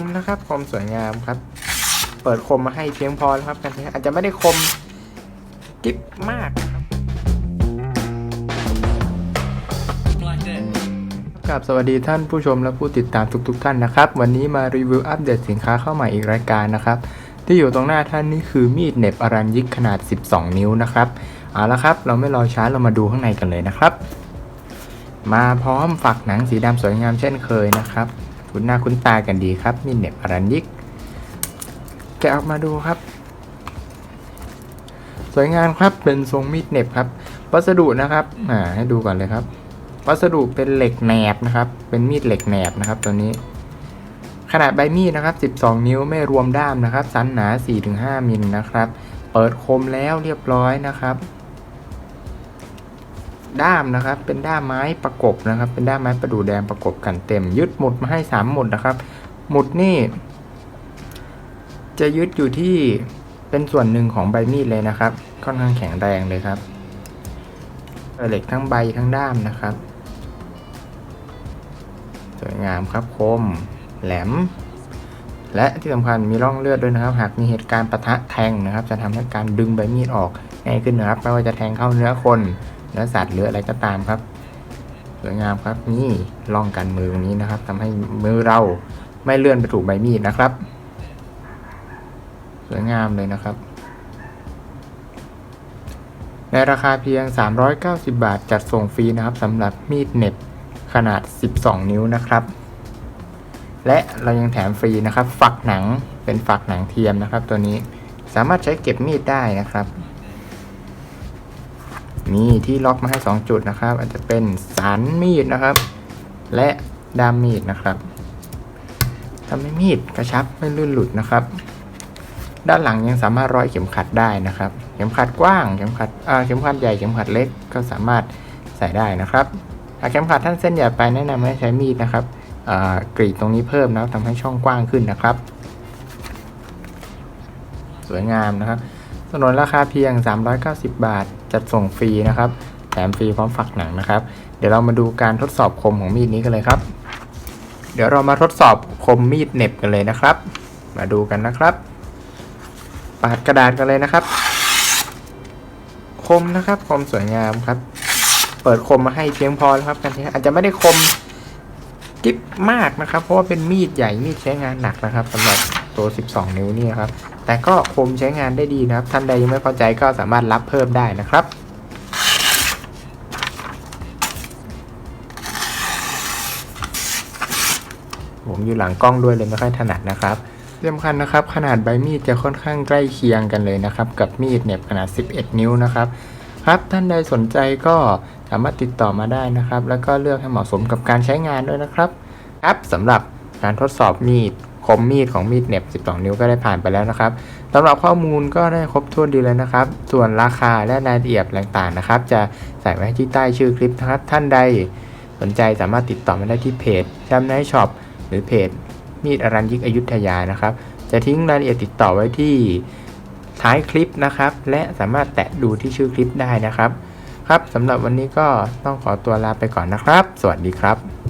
มนะครับ คมสวยงามครับ เปิดคมมาให้เพียงพอแล้วครับกันอาจจะไม่ได้คมจิ๊บมากนะครับกับสวัสดีท่านผู้ชมและผู้ติดตามทุกๆทท่านนะครับ วันนี้มารีวิวอัปเดตสินค้าเข้าใหม่อีกรายการนะครับ ที่อยู่ตรงหน้าท่านนี่คือมีดเน็บอารัญยิกขนาด 12 นิ้วนะครับเอาละครับ เราไม่รอช้าเรามาดูข้างในกันเลยนะครับ มาพร้อมฝักหนังสีดำสวยงามเช่นเคยนะครับ คุ้นหน้าคุ้นตากันดีครับ มีดเหน็บอรัญยิก แกะออกมาดูครับ สวยงามครับเป็นทรงมีดเหน็บครับ วัสดุนะครับอ่าให้ดูก่อนเลยครับ วัสดุเป็นเหล็กแหนบนะครับ เป็นมีดเหล็กแหนบนะครับ ตัวนี้ ขนาดใบมีดนะครับ 12 นิ้วไม่รวมด้ามนะครับ สันหนา 4-5มิลนะครับ เปิดคมแล้วเรียบร้อยนะครับ ด้ามนะครับ เป็นด้ามไม้ประกบนะครับ เป็นด้ามไม้ประดู่แดงประกบกันเต็ม ยึดหมุดมาให้ 3 หมุดนะครับ หมุดนี่ จะยึดอยู่ที่เป็นส่วนหนึ่งของใบมีดเลยนะครับ ค่อนข้างแข็งแรงเลยครับเหล็กทั้งใบทั้งด้ามนะครับ สวยงามครับคม แหลม และที่สำคัญมีร่องเลือดด้วยนะครับ หากมีเหตุการณ์ปะทะแทงนะครับ จะทำให้การดึงใบมีดออกง่ายขึ้นนะครับไม่ว่าจะแทงเข้าเนื้อคน เนื้อสัตว์หรืออะไรก็ตามครับสวยงามครับนี่ร่องกันมือตรงนี้นะครับทำให้มือเราไม่เลื่อนไปถูกใบมีดนะครับ สวยงามเลยนะครับ ในราคาเพียง 390 บาทจัดส่งฟรีนะครับสำหรับมีดเน็บขนาด 12 นิ้วนะครับ และเรายังแถมฟรีนะครับ ฝักหนังเป็นฝักหนังเทียมนะครับ ตัวนี้สามารถใช้เก็บมีดได้นะครับ มีที่ล็อกมาให้ 2 จุดนะครับ อาจจะเป็นสันมีดนะครับ และด้ามมีดนะครับทำให้มีดกระชับไม่ลื่นหลุดนะครับ ด้านหลังยังสามารถร้อยเข็มขัดได้นะครับ เข็มขัดกว้างเข็มขัดอ่าเข็มขัดใหญ่เข็มขัดเล็กก็สามารถใส่ได้นะครับหากเข็มขัดท่านเส้นใหญ่ไปแนะนำให้ใช้มีดนะครับอ่ากรีดตรงนี้เพิ่มนะทำให้ช่องกว้างขึ้นนะครับ สวยงามนะครับ สนนราคาเพียง 390 บาท จัดส่งฟรีนะครับ แถมฟรีพร้อมฝักหนังนะครับ เดี๋ยวเรามาดูการทดสอบคมของมีดนี้กันเลยครับ เดี๋ยวเรามาทดสอบคมมีดเน็บกันเลยนะครับ มาดูกันนะครับ ปาดกระดาษกันเลยนะครับ คมนะครับ คมสวยงามครับ เปิดคมมาให้เพียงพอแล้วครับกันอาจจะไม่ได้คมจิ๊บมากนะครับ เพราะว่าเป็นมีดใหญ่มีดใช้งานหนักนะครับสำหรับ ตัว 12 นิ้วนี่ครับ แต่ก็คมใช้งานได้ดีนะครับ ท่านใดยังไม่พอใจก็สามารถรับเพิ่มได้นะครับผมอยู่หลังกล้องด้วยเลยไม่ค่อยถนัดนะครับสำคัญนะครับ ขนาดใบมีดจะค่อนข้างใกล้เคียงกันเลยนะครับ กับมีดเน็บขนาด 11 นิ้วนะครับ ครับท่านใดสนใจก็สามารถติดต่อมาได้นะครับ แล้วก็เลือกให้เหมาะสมกับการใช้งานด้วยนะครับ ครับสำหรับการทดสอบมีด คมมีดของมีดเน็บ 12 นิ้วก็ได้ผ่านไปแล้วนะครับสำหรับข้อมูลก็ได้ครบถ้วนดีเลยนะครับ ส่วนราคาและรายละเอียดต่างๆนะครับ จะใส่ไว้ที่ใต้ชื่อคลิปนะครับ ท่านใดสนใจสามารถติดต่อมาได้ที่เพจแชมไนช็อปหรือเพจมีดอรัญยิกอยุธยานะครับ จะทิ้งรายละเอียดติดต่อไว้ที่ท้ายคลิปนะครับ และสามารถแตะดูที่ชื่อคลิปได้นะครับ ครับสำหรับวันนี้ก็ต้องขอตัวลาไปก่อนนะครับ สวัสดีครับ